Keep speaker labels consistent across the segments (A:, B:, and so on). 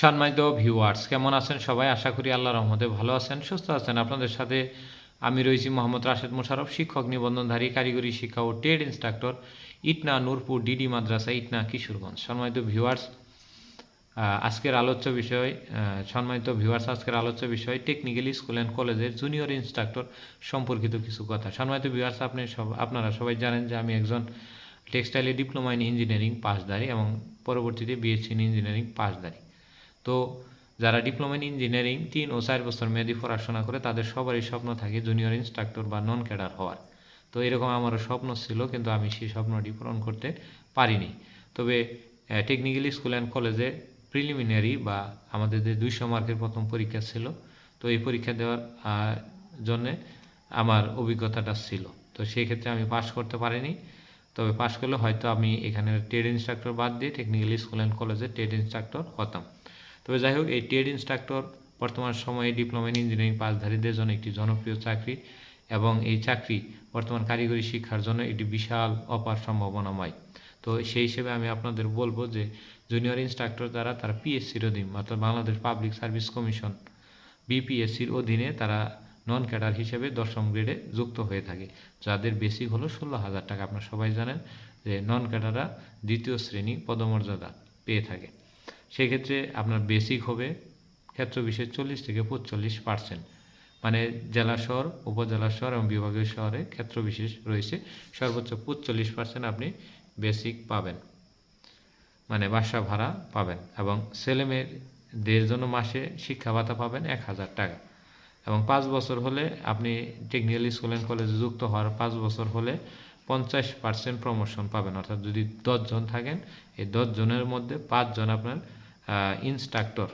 A: সম্মানিত ভিউয়ার্স কেমন আছেন সবাই? আশা করি আল্লাহ রহমতে ভালো আছেন, সুস্থ আছেন। আপনাদের সাথে আমি রয়েছি মোহাম্মদ রাশেদ মোশারফ শিক্ষক, নিবন্ধনধারী, কারিগরি শিক্ষা ও trade instructor, Itna, Nurpur, DD মাদ্রাসা, ইটনা, কিশোরগঞ্জ। সম্মানিত ভিউয়ার্স আজকের আলোচ্য বিষয় সম্মানিত ভিউয়ার্স আজকের আলোচ্য বিষয় টেকনিক্যাল স্কুল অ্যান্ড কলেজের জুনিয়র ইনস্ট্রাক্টর সম্পর্কিত কিছু কথা। সম্মানিত ভিউয়ার্স আপনি সব, আপনারা সবাই জানেন যে আমি একজন টেক্সটাইলে ডিপ্লোমা ইন ইঞ্জিনিয়ারিং পাসধারী এবং পরবর্তীতে বিএসসি ইন ইঞ্জিনিয়ারিং পাসধারী তো যারা ডিপ্লোমা ইন ইঞ্জিনিয়ারিং তিন ও চার বছর মেয়াদি পড়াশোনা করে, তাদের সবারই স্বপ্ন থাকে জুনিয়র ইনস্ট্রাক্টর বা নন ক্যাডার হওয়ার। তো এরকম আমারও স্বপ্ন ছিল, কিন্তু আমি সেই স্বপ্নটি পূরণ করতে পারিনি। তবে টেকনিক্যাল স্কুল অ্যান্ড কলেজে প্রিলিমিনারি বা আমাদের যে দুইশো মার্কের প্রথম পরীক্ষা ছিল, তো এই পরীক্ষা দেওয়ার জন্যে আমার অভিজ্ঞতাটা ছিল। তো সেই ক্ষেত্রে আমি পাশ করতে পারিনি। তবে পাশ করলে হয়তো আমি এখানে ট্রেড ইনস্ট্রাক্টর বাদ দিয়ে টেকনিক্যাল স্কুল অ্যান্ড কলেজে ট্রেড ইনস্ট্রাক্টর হতাম। তবে যাই হোক এই ট্রেড ইনস্ট্রাক্টর বর্তমান সময়ে ডিপ্লোমা ইন ইঞ্জিনিয়ারিং পাশধারীদের জন্য একটি জনপ্রিয় চাকরি এবং এই চাকরি বর্তমান কারিগরি শিক্ষার জন্য একটি বিশাল অপার সম্ভাবনাময়। তো সেই হিসেবে আমি আপনাদের বলব যে জুনিয়র ইনস্ট্রাক্টর যারা, তারা পিএসসির অধীন, অর্থাৎ বাংলাদেশ পাবলিক সার্ভিস কমিশন বিপিএসসির অধীনে তারা নন ক্যাডার হিসেবে দশম গ্রেডে যুক্ত হয়ে থাকে, যাদের বেসিক হলো ষোলো হাজার টাকা। আপনারা সবাই জানেন যে নন ক্যাডাররা দ্বিতীয় শ্রেণি পদমর্যাদা পেয়ে থাকে। সেক্ষেত্রে আপনার বেসিক হবে ক্ষেত্র বিশেষ চল্লিশ থেকে পঁচল্লিশ পার্সেন্ট মানে জেলা শহর, উপজেলা শহর এবং বিভাগীয় শহরে ক্ষেত্র বিশেষ রয়েছে। সর্বোচ্চ পঁচল্লিশ পার্সেন্ট আপনি বেসিক পাবেন। মানে বাসা ভাড়া পাবেন এবং ছেলে মেয়েদের জন্য মাসে শিক্ষা ভাতা পাবেন এক হাজার টাকা। এবং পাঁচ বছর হলে আপনি টেকনিক্যাল স্কুল অ্যান্ড কলেজে যুক্ত হওয়ার পাঁচ বছর হলে পঞ্চাশ পার্সেন্ট প্রমোশন পাবেন। অর্থাৎ যদি দশজন থাকেন, এই দশজনের মধ্যে পাঁচজন আপনার ইনস্ট্রাক্টর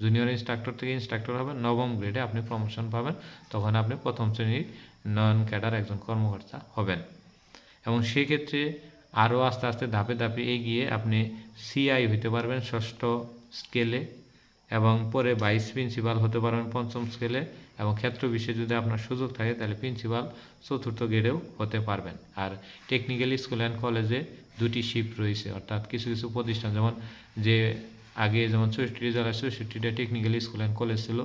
A: জুনিয়র ইনস্ট্রাক্টর থেকে ইনস্ট্রাক্টর হবেন, নবম গ্রেডে আপনি প্রমোশন পাবেন, তখন আপনি প্রথম শ্রেণির নন ক্যাডার একজন কর্মকর্তা হবেন। এবং সেক্ষেত্রে আরও আস্তে আস্তে ধাপে ধাপে এগিয়ে আপনি সিআই হতে পারবেন ষষ্ঠ স্কেলে এবং পরে ভাইস প্রিন্সিপাল হতে পারবেন পঞ্চম স্কেলে এবং ক্ষেত্র বিশেষে যদি আপনার সুযোগ থাকে, তাহলে প্রিন্সিপাল চতুর্থ গ্রেডেও হতে পারবেন। আর টেকনিক্যাল স্কুল অ্যান্ড কলেজে দুটি শিফট রয়েছে, অর্থাৎ কিছু কিছু প্রতিষ্ঠান, যেমন যে আগে যেমন চৌষট্টি জেলায় চৌষট্টিটা টেকনিক্যাল স্কুল অ্যান্ড কলেজ ছিল।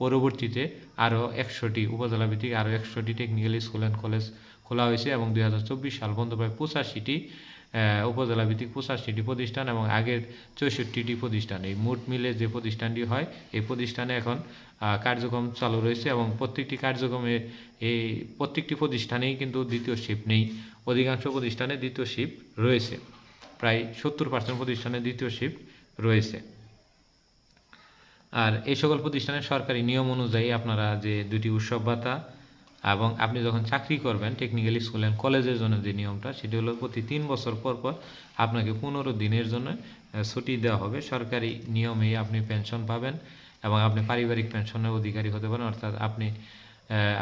A: পরবর্তীতে আরও একশোটি উপজেলা ভিত্তিক আরও একশোটি টেকনিক্যাল স্কুল অ্যান্ড কলেজ খোলা হয়েছে এবং দুই হাজার চব্বিশ সাল পর্যন্ত প্রায় পঁচাশিটি উপজেলা ভিত্তিক পঁচাশিটি প্রতিষ্ঠান এবং আগের চৌষট্টিটি প্রতিষ্ঠান। এই মোট মিলে যে প্রতিষ্ঠানটি হয়, এই প্রতিষ্ঠানে এখন কার্যক্রম চালু রয়েছে এবং প্রত্যেকটি কার্যক্রমে এই প্রত্যেকটি প্রতিষ্ঠানেই কিন্তু দ্বিতীয় শিপ নেই। অধিকাংশ প্রতিষ্ঠানে দ্বিতীয় শিপ রয়েছে। প্রায় সত্তর পার্সেন্ট প্রতিষ্ঠানে দ্বিতীয় শিফট রয়েছে। আর এই সকল প্রতিষ্ঠানের সরকারি নিয়ম অনুযায়ী আপনারা যে দুটি উৎসব ভাতা এবং আপনি যখন চাকরি করবেন টেকনিক্যাল স্কুল অ্যান্ড কলেজের জন্য যে নিয়মটা, সেটি হলো প্রতি তিন বছর পর পর আপনাকে পনেরো দিনের জন্য ছুটি দেওয়া হবে। সরকারি নিয়মেই আপনি পেনশন পাবেন এবং আপনি পারিবারিক পেনশনের অধিকারী হতে পারেন। অর্থাৎ আপনি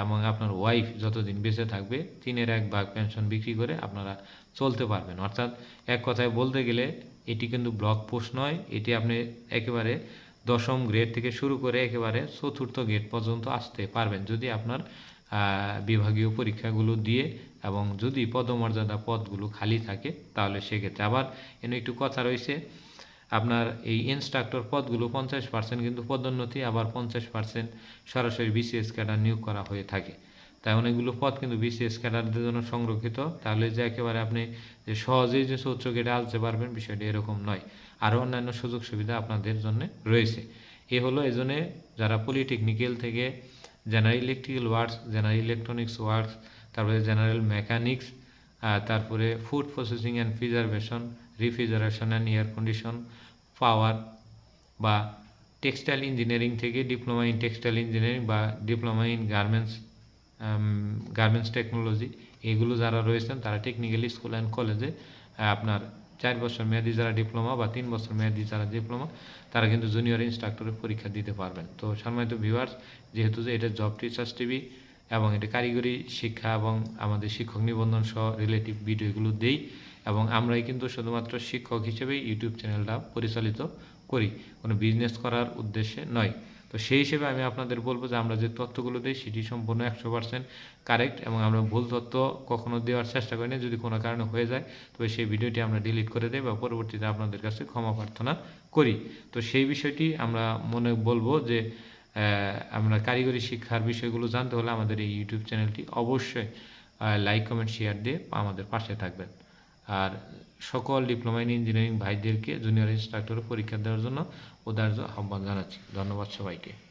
A: এবং আপনার ওয়াইফ যতদিন বেঁচে থাকবে, তিনের এক ভাগ পেনশন বিক্রি করে আপনারা চলতে পারবেন। অর্থাৎ এক কথায় বলতে গেলে এটি কিন্তু ব্লক পোস্ট নয়, এটি আপনি একেবারে দশম গ্রেড থেকে শুরু করে একেবারে চতুর্থ গ্রেড পর্যন্ত আসতে পারবেন। যদি আপনার বিভাগীয় পরীক্ষাগুলো দিয়ে এবং যদি পদমর্যাদা পদগুলো খালি থাকে, তাহলে সেক্ষেত্রে আবার এখানে একটু কথা রয়েছে। আপনার এই ইনস্ট্রাক্টর পদগুলো পঞ্চাশ পার্সেন্ট কিন্তু পদোন্নতি, আবার পঞ্চাশ পার্সেন্ট সরাসরি বিসিএস ক্যাডার নিয়োগ করা হয়ে থাকে। তাই অনেকগুলো পথ কিন্তু বিসিএস ক্যাডারদের জন্য সংরক্ষিত। তাহলে যে একেবারে আপনি যে সহজেই যে চৌত্র গেটে আসতে পারবেন বিষয়টি এরকম নয়। আরও অন্যান্য সুযোগ সুবিধা আপনাদের জন্য রয়েছে। এ হলো এজন্যে যারা পলিটেকনিক্যাল থেকে general electrical works, general electronics works, তারপরে জেনারেল মেকানিক্স তারপরে food processing and preservation, refrigeration and air condition, power বা টেক্সটাইল ইঞ্জিনিয়ারিং থেকে ডিপ্লোমা ইন টেক্সটাইল ইঞ্জিনিয়ারিং বা diploma in garments garments technology এগুলো যারা রয়েছেন, তারা টেকনিক্যাল স্কুল অ্যান্ড কলেজে আপনার চার বছর মেয়াদি যারা ডিপ্লোমা বা তিন বছর মেয়াদি যারা ডিপ্লোমা তারা কিন্তু জুনিয়র ইনস্ট্রাক্টরের পরীক্ষা দিতে পারবেন। তো সম্মানিত ভিউয়ার্স যেহেতু যে এটা জব টিচার্স টিভি এবং এটা কারিগরি শিক্ষা এবং আমাদের শিক্ষক নিবন্ধন সহ রিলেটিভ ভিডিওগুলো দেই এবং আমরাই কিন্তু শুধুমাত্র শিক্ষক হিসেবেই ইউটিউব চ্যানেলটা পরিচালিত করি। কোনো বিজনেস করার উদ্দেশ্যে নয়। তো সেই হিসেবে আমি আপনাদের বলব যে আমরা যে তথ্যগুলো দিই, সেটি সম্পূর্ণ একশো পার্সেন্ট কারেক্ট এবং আমরা ভুল তথ্য কখনো দেওয়ার চেষ্টা করি না, যদি কোনো কারণে হয়ে যায়, তবে সেই ভিডিওটি আমরা ডিলিট করে দেই বা পরবর্তীতে আপনাদের কাছে ক্ষমা প্রার্থনা করি। তো সেই বিষয়টি আমরা মনে বলব যে আমরা কারিগরি শিক্ষার বিষয়গুলো জানতে হলে আমাদের এই ইউটিউব চ্যানেলটি অবশ্যই লাইক কমেন্ট শেয়ার দিয়ে আমাদের পাশে থাকবেন। আর সকল ডিপ্লোমা ইন ইঞ্জিনিয়ারিং ভাইদেরকে জুনিয়র ইনস্ট্রাক্টর পরীক্ষা দেওয়ার জন্য উদার্য আহ্বান জানাচ্ছি। ধন্যবাদ সবাইকে।